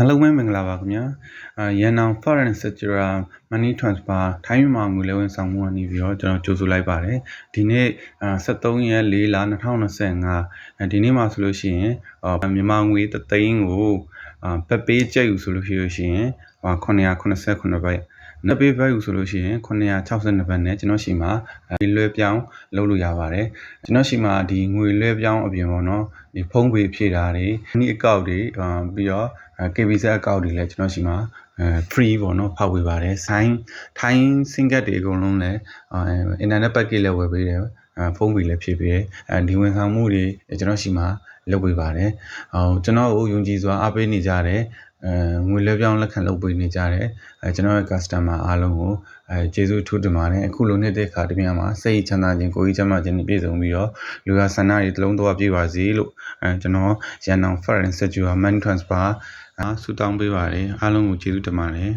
အားလုံးပဲမင်္ဂလာပါခင်ဗျာအာရန်နောင် foreign sector money transfer ထိုင်းမြန်မာငွေလဲဝန်ဆောင်မှုကနေပြီးတော့ကျွန်တော်ကြိုဆိုလိုက်ပါတယ်ဒီနေ့အာ73ရက်4လ2025ဒီနေ့မှာဆိုလို့ရှိရင်အာမြန်မာငွေ3သိန်းကိုအာပက်ပေးကြက်ယူဆိုလို့ရှိလို့ရှိရင်989ဘတ် နပေးဘတ်ယူဆိုလို့ရှိရင်962ဘတ်နဲ့ကျွန်တော်ရှိမှာဒီလွှဲပြောင်းလုပ်လို့ရပါတယ်ကျွန်တော်ရှိမှာဒီငွေလွှဲပြောင်းအပြင်ပေါ့နော်ဒီဖုန်းပေဖြည့်တာတွေဒီအကောက်တွေအာပြီးတော့ KBZ အကောက်တွေလည်းကျွန်တော်ရှိမှာအဲ free ပေါ့နော်ဖောက်ပေးပါတယ်ဆိုင်းထိုင်း single တွေအကုန်လုံးလည်းအဲ internet package လည်းဝယ်ပေးတယ်အဲဖုန်းပေလည်းဖြည့်ပေးတယ်အဲဒီဝန်ခံမှုတွေကျွန်တော်ရှိမှာလုပ်ပေးပါတယ်အော်ကျွန်တော်ကိုယုံကြည်စွာအားပေးနေကြတယ် အဲငွေလွှဲပြောင်းလက်ခံလုပ်ပေးနေကြတယ်အဲကျွန်တော်ရဲ့ customer အားလုံးကိုအဲကျေးဇူးထူးတင်ပါတယ်အခုလိုနှစ်တဲ့ခါတည်းမှာစိတ်ချမ်းသာခြင်းကိုယ်ကြီးချမ်းသာခြင်းနဲ့ပြည့်စုံပြီးတော့လူကဆန္ဒတွေတစ်လုံးတော့ပြည့်ပါစေလို့အဲကျွန်တော်ရန်အောင် foreign sector money transfer အာဆူတောင်းပေးပါတယ်အားလုံးကိုကျေးဇူးတင်ပါတယ်